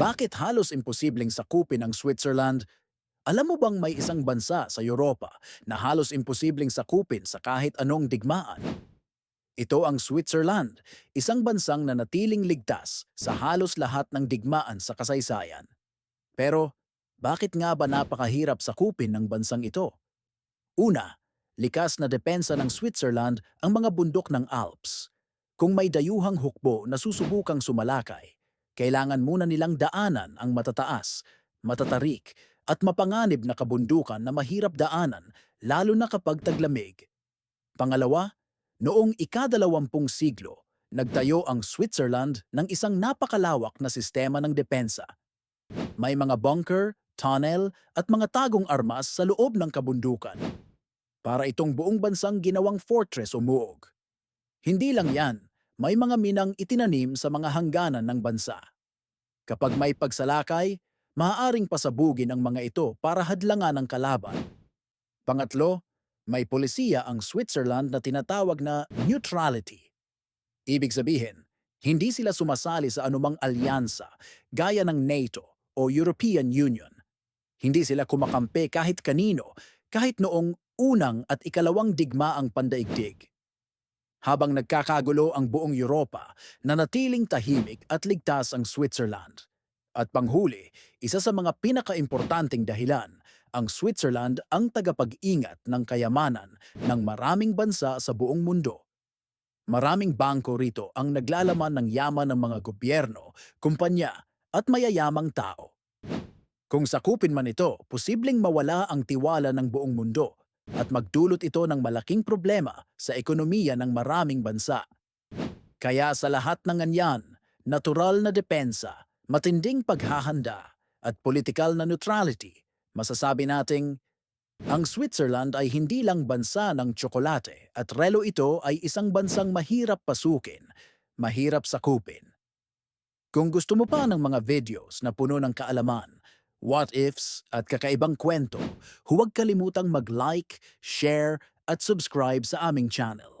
Bakit halos imposibleng sakupin ang Switzerland? Alam mo bang may isang bansa sa Europa na halos imposibleng sakupin sa kahit anong digmaan? Ito ang Switzerland, isang bansang nanatiling ligtas sa halos lahat ng digmaan sa kasaysayan. Pero bakit nga ba napakahirap sakupin ng bansang ito? Una, likas na depensa ng Switzerland ang mga bundok ng Alps. Kung may dayuhang hukbo na susubukang sumalakay, kailangan muna nilang daanan ang matataas, matatarik, at mapanganib na kabundukan na mahirap daanan lalo na kapag taglamig. Pangalawa, noong ikadalawampung siglo, nagtayo ang Switzerland ng isang napakalawak na sistema ng depensa. May mga bunker, tunnel, at mga tagong armas sa loob ng kabundukan. Para itong buong bansang ginawang fortress o muog. Hindi lang yan, may mga minang itinanim sa mga hangganan ng bansa. Kapag may pagsalakay, maaaring pasabugin ang mga ito para hadlangan ang kalaban. Pangatlo, may polisiya ang Switzerland na tinatawag na neutrality. Ibig sabihin, hindi sila sumasali sa anumang alyansa gaya ng NATO o European Union. Hindi sila kumakampi kahit kanino, kahit noong unang at ikalawang digmaang pandaigdig. Habang nagkakagulo ang buong Europa, nanatiling tahimik at ligtas ang Switzerland. At panghuli, isa sa mga pinakaimportanteng dahilan, ang Switzerland ang tagapag-ingat ng kayamanan ng maraming bansa sa buong mundo. Maraming bangko rito ang naglalaman ng yaman ng mga gobyerno, kumpanya at mayayamang tao. Kung sakupin man ito, posibleng mawala ang tiwala ng buong mundo at magdulot ito ng malaking problema sa ekonomiya ng maraming bansa. Kaya sa lahat ng anyan, natural na depensa, matinding paghahanda, at politikal na neutrality, masasabi nating ang Switzerland ay hindi lang bansa ng tsokolate at relo ito ay isang bansang mahirap pasukin, mahirap sakupin. Kung gusto mo pa ng mga videos na puno ng kaalaman, what ifs at kakaibang kwento, huwag kalimutang mag-like, share at subscribe sa aming channel.